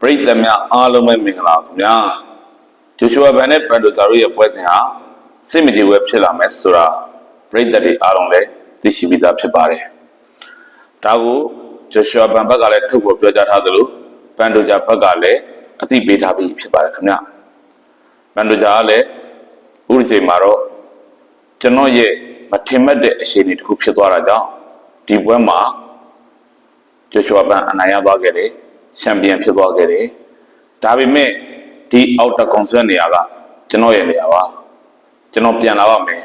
ပရိသတ်များအားလုံးပဲမင်္ဂလာပါခင်ဗျာဂျိုရှုအာဘန်နဲ့ပန်ဒိုတာတို့ရဲ့ပွဲစဉ်ဟာစိတ်မကြည်ဝဲဖြစ်လာမယ်ဆိုတာပရိသတ်တွေအားလုံးလည်းသိရှိပြီးသားဖြစ်ပါတယ်ဒါကိုဂျိုရှုအာဘန်ဘက်ကလည်းထုတ်ဖော်ပြောကြားထားသလိုပန်ဒိုဂျာဘက်ကလည်းအသိပေးထားပြီးဖြစ်ပါတယ်ခင်ဗျာပန်ဒိုဂျာကလည်းဥရချိန်မှာတော့ကျွန်တော်ရဲ့မထင်မှတ်တဲ့အခြေအနေတစ်ခုဖြစ်သွားတာကြောင့်ဒီပွဲမှာဂျိုရှုအာဘန်အနိုင်ရသွားခဲ့တယ် ချန်ပီယံဖြစ်သွားခဲ့တယ်ဒါပေမဲ့ဒီအောက်တာကွန်ဆာနေရာကကျွန်တော်ရဲ့နေရာပါကျွန်တော်ပြန်လာပါမယ်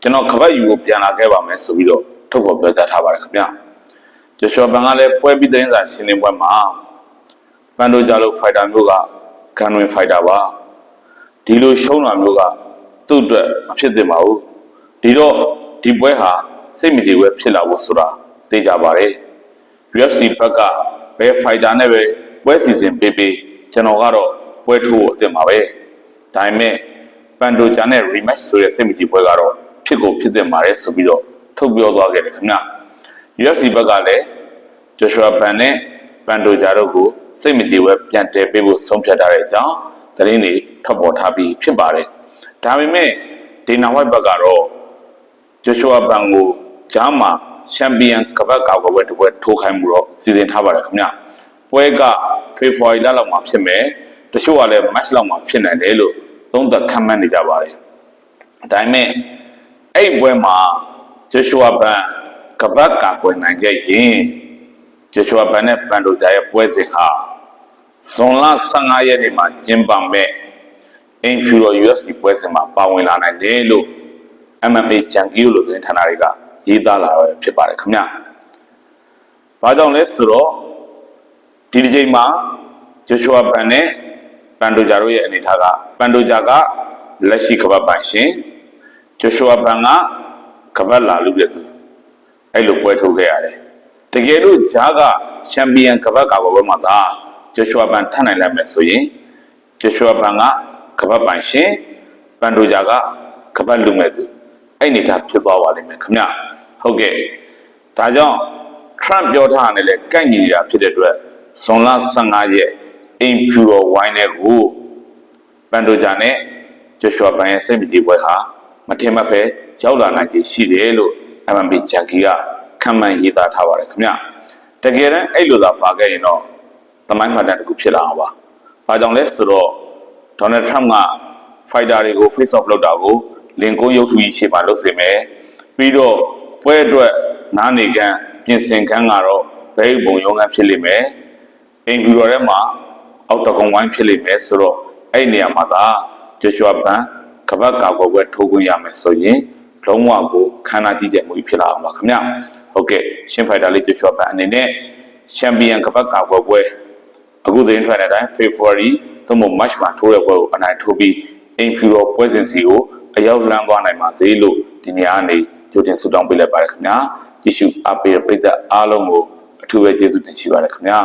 ကျွန်တော်ခပတ်ယူကိုပြန်လာခဲ့ပါမယ်ဆိုပြီးတော့ထုတ်ဖော်ပြောကြားထားပါတယ်ခင်ဗျဂျိုရှုအာဘန်ကလည်းပွဲပြီးသတင်းစာရှင်းလင်းပွဲမှာပန်ဒိုဂျာလိုဖိုက်တာမျိုးကဂန်ဝင်ဖိုက်တာပါဒီလိုရှုံးတာမျိုးကသူ့အတွက်မဖြစ်သင့်ပါဘူးဒီတော့ဒီပွဲဟာစိတ်မကြည်ဝဲဖြစ်လာဖို့ဆိုတာသိကြပါတယ် UFC ဘက်က ဘယ်ဖိုက်တာနဲ့ပဲပွဲစီစဉ်ပေးပေးကျွန်တော်ကတော့ပွဲထိုးဖို့အသင့်ပါပဲဒါပေမဲ့ပန်ဒိုဂျာနဲ့ rematch ဆိုတဲ့စိတ်မကြည်ပွဲကတော့ဖြစ်ကိုဖြစ်သင့်ပါတယ်ဆိုပြီးတော့ထုတ်ပြောသွားခဲ့တယ်ခင်ဗျ UFC ဘက်ကလည်း Joshua Ban နဲ့ပန်ဒိုဂျာတို့ကိုစိတ်မကြည်ပွဲပြန်တည်ပေးဖို့ဆုံးဖြတ်ထားတဲ့အကြောင်းသတင်းတွေထွက်ပေါ်ထားပြီးဖြစ်ပါတယ်ဒါပေမဲ့ဒေနာဝိုက်ဘက်ကတော့ဂျိုရှုအာဘန်ကိုဂျားမှာ ချန်ပီယံကပတ်ကာကွယ်ပွဲတစ်ပွဲထိုးခိုင်းမှုတော့စီစဉ်ထားပါတယ်ခင်ဗျပွဲကဖေဖော်ဝါရီလလောက်မှာဖြစ်မယ်တချို့ကလည်း match လောက်မှာဖြစ်နိုင်တယ်လို့သုံးသပ်ခန့်မှန်းနေကြပါတယ်ဒါပေမဲ့အဲ့ပွဲမှာဂျိုရှုအာဘန်ကပတ်ကာကွယ်နိုင်ခဲ့ရင်ဂျိုရှုအာဘန်နဲ့ပန်ဒိုဂျာရဲ့ပွဲစဉ်ဟာဇွန်လ15ရက်နေ့မှာကျင်းပမဲ့အင်ဖြူရော UFC ပွဲစဉ်မှာပါဝင်လာနိုင်တယ်လို့ MMA ဂျန်ကီယိုလိုသတင်းဌာနတွေက ရေးသားလာတော့ဖြစ်ပါတယ်ခင်ဗျ။ဘာကြောင့်လဲဆိုတော့ဒီဒီချိန်မှာဂျိုရှုအာဘန်နဲ့ပန်ဒိုဂျာတို့ရဲ့အနေထားကပန်ဒိုဂျာကလက်ရှိကပတ်ပိုင်ရှင်ဂျိုရှုအာဘန်ကကပတ်လာလို့ပြတဲ့သူအဲ့လိုပွဲထုတ်ခဲ့ရတယ်။တကယ်လို့ဂျာကချန်ပီယံကပတ်ကာကွယ်ပွဲမှာသာဂျိုရှုအာဘန်ထပ်နိုင်လိုက်မယ်ဆိုရင်ဂျိုရှုအာဘန်ကကပတ်ပိုင်ရှင်ပန်ဒိုဂျာကကပတ်လူမဲ့သူ အဲ့နေထားဖြစ်သွားပါလိမ့်မယ်ခင်ဗျဟုတ်ကဲ့ဒါကြောင့် Trump ပြောထားတယ်လေကိုက်ညီတာဖြစ်တဲ့အတွက်ဇွန်လ15ရက်အိမ်ဖြူတော်ဝိုင်းတဲ့ကိုပန်ဒိုဂျာနဲ့ဂျိုရှွာဘန်ရဲ့စိတ်မကြည်ပွဲဟာမထင်မှတ်ပဲရောက်လာနိုင်ခြေရှိတယ်လို့ MMB ဂျန်ကီကခံမှန်းရေးသားထားပါတယ်ခင်ဗျတကယ်တမ်းအဲ့လိုသာပါခဲ့ရင်တော့သမိုင်းမှတ်တမ်းတစ်ခုဖြစ်လာအောင်ပါဘာကြောင့်လဲဆိုတော့ဒေါ်နယ်ထရမ့်ကဖိုက်တာတွေကို face off လုပ်တာကို လင်ကွန်းရုပ်ထုကြီးရှေ့မှာလုပ်စေမယ်ပြီးတော့ပွဲအတွက်နားနေကန်းပြင်ဆင်ကန်းကတော့ဘဲဘုံရုံးကန်းဖြစ်လိမ့်မယ်အင်ဂျူတော်ထဲမှာအောက်တကုံဝိုင်းဖြစ်လိမ့်မယ်ဆိုတော့အဲ့ဒီနေရာမှာသာဂျိုရှွာဘန်ကပတ်ကာကွယ်ပွဲထိုးခွင့်ရမယ်ဆိုရင်လုံးဝကိုခန္ဓာကြီးကျယ်မှုကြီးဖြစ်လာအောင်ပါခင်ဗျဟုတ်ကဲ့ရှင်းဖိုက်တာလေးဂျိုရှွာဘန်အနေနဲ့ချန်ပီယံကပတ်ကာကွယ်ပွဲအခုသတင်းထွက်တဲ့အတိုင်း February သို့မဟုတ် March မှာထိုးတဲ့ပွဲကိုအနိုင်ထိုးပြီးအင်ဖြူတော်ပွဲစဉ်စီကို အရောက်လန်းသွားနိုင်ပါစေလို့ဒီနေရာကနေကြိုတင်ဆုတောင်းပေးလိုက်ပါတယ်ခင်ဗျာကြည့်ရှုအားပေးတဲ့ပရိသတ်အားလုံးကိုအထူးပဲကျေးဇူးတင်ရှိပါတယ်ခင်ဗျာ